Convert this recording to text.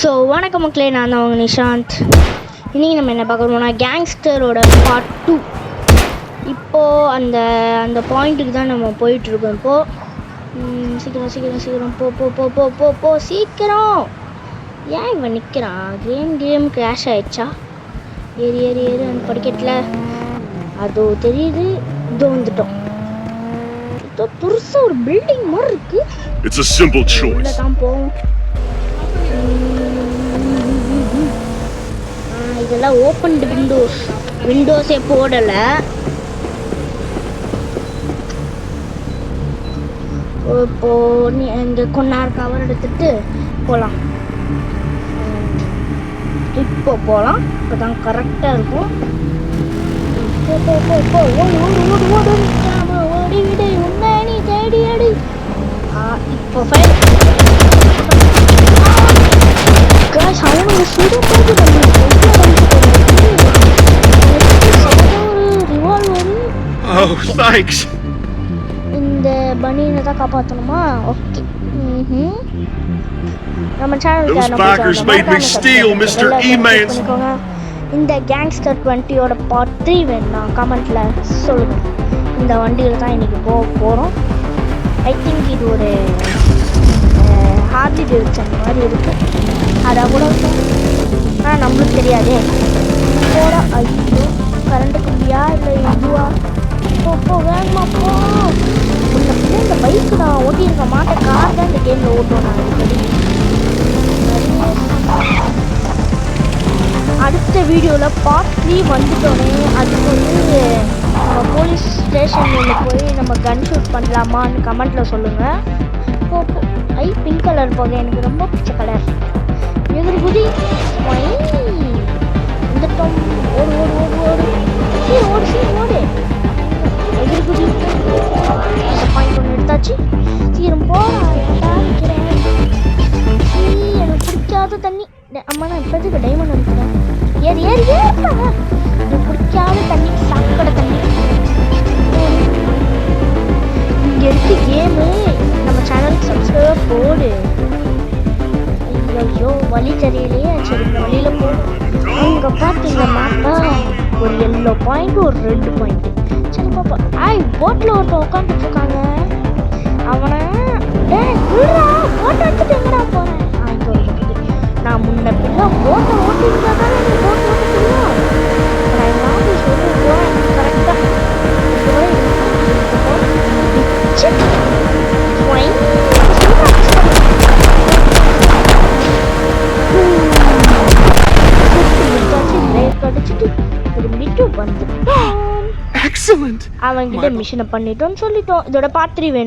So வணக்கம் மக்களே நான் தான் உங்கள் நிஷாந்த். இன்றைக்கி நம்ம என்ன பார்க்க போறோம்னா கேங்ஸ்டரோட பார்ட் டூ இப்போது அந்த அந்த பாயிண்ட்டுக்கு தான் நம்ம போயிட்டுருக்கோம் இப்போது சீக்கிரம் சீக்கிரம் சீக்கிரம். போ போ போ போ போ போ. சீக்கிரம். ஏன் இவன் நிற்கிறான் கேம் கேம் கிராஷ் ஆயிடுச்சா? ஏறி ஏறி ஏறி அந்த படிக்கட்டில். அதோ தெரியுது. இதோ வந்துட்டோம். இதோ பெருசாக ஒரு பில்டிங் மாதிரி இருக்குது simple உள்ள choice. தான் போவோம். இதெல்லாம் ஓப்பன்டு விண்டோஸ் விண்டோஸே போடலை. இப்போ நீ இங்கே கொண்டார் கவர் எடுத்துட்டு போகலாம் இப்போ போகலாம் இப்போ தான் கரெக்டாக இருக்கும். போ போ போ போ. ஓடி விடு உன்னை நீ தேடி அடி இப்போ ஃபைல் காஷ் அவனுக்கு சுடு நம்ம Oh, thanks. இந்த பனியனை தான் காப்பாற்றணுமா ஓகே ம் நம்ம me steal Mr. E-Man's- பண்ணிக்கோங்க. இந்த கேங்ஸ்டர் டுவெண்ட்டியோட பார்ட் த்ரீ வேணும்னா கமெண்ட்டில் சொல்லுங்கள் இந்த வண்டியில் தான் இன்றைக்கி போக போகிறோம் ஐ திங்க் இது ஒரு ஹார்லி டேவிட்சன் மாதிரி இருக்குது அதான் கூட ஆனால் நம்மளுக்கு தெரியாதே. போட ஐயோ கரண்ட் கம்பியா இல்லை இதுவா? அடுத்த வீடியோவில் பார்ட் த்ரீ வந்துட்டோன்னே அதுக்கு வந்து நம்ம போலீஸ் ஸ்டேஷனில் போய் நம்ம கன் ஷூட் பண்ணலாமான்னு கமெண்ட்டில் சொல்லுங்கள் ஐ பிங்க் கலர் போக எனக்கு ரொம்ப பிடிச்ச கலர் எதிரி குதி. இந்த வந்துட்டோம் ஓடு ஓடு ஓடு ஓடு. சீ ஓடு சீ ஓடு. எதிரி குதி. அந்த பாயிண்ட் ஒன்று எடுத்தாச்சு. சீரம் போ. எனக்கு பிடிக்காத தண்ணி. டே- அம்மா நான் இப்போதைக்கு டைமண்ட் அனுப்புகிறேன் ஏறி ஏறி ஏறி. பிடிக்காத தண்ணி சாக்கடை தண்ணி. இங்கே இருக்கு கேமு நம்ம சேனலுக்கு சப்ஸ்கிரைபர் போடு. ஐயோ வழி தெரியலையே சரி இந்த வழியில் போடும் அங்கே பார்த்தீங்கன்னாக்கா ஒரு எல்லோ பாயிண்ட் ஒரு ரெட் பாயிண்ட் சரி பாப்பா. ஆய் போட்டில் ஒருத்தன் உட்காந்துட்டு இருக்காங்க. அவனை டேய் விடுறா எடுத்துட்டு எங்கடா போகிறேன் நான் முன்ன பின்ன போட்டை ஓட்டிருந்தா திரும்பிட்டு வந்துட்டோம் Excellent. அவன்கிட்ட மிஷினை பண்ணிட்டோம்னு சொல்லிட்டோம் இதோட பார்ட் த்ரீ வேணும்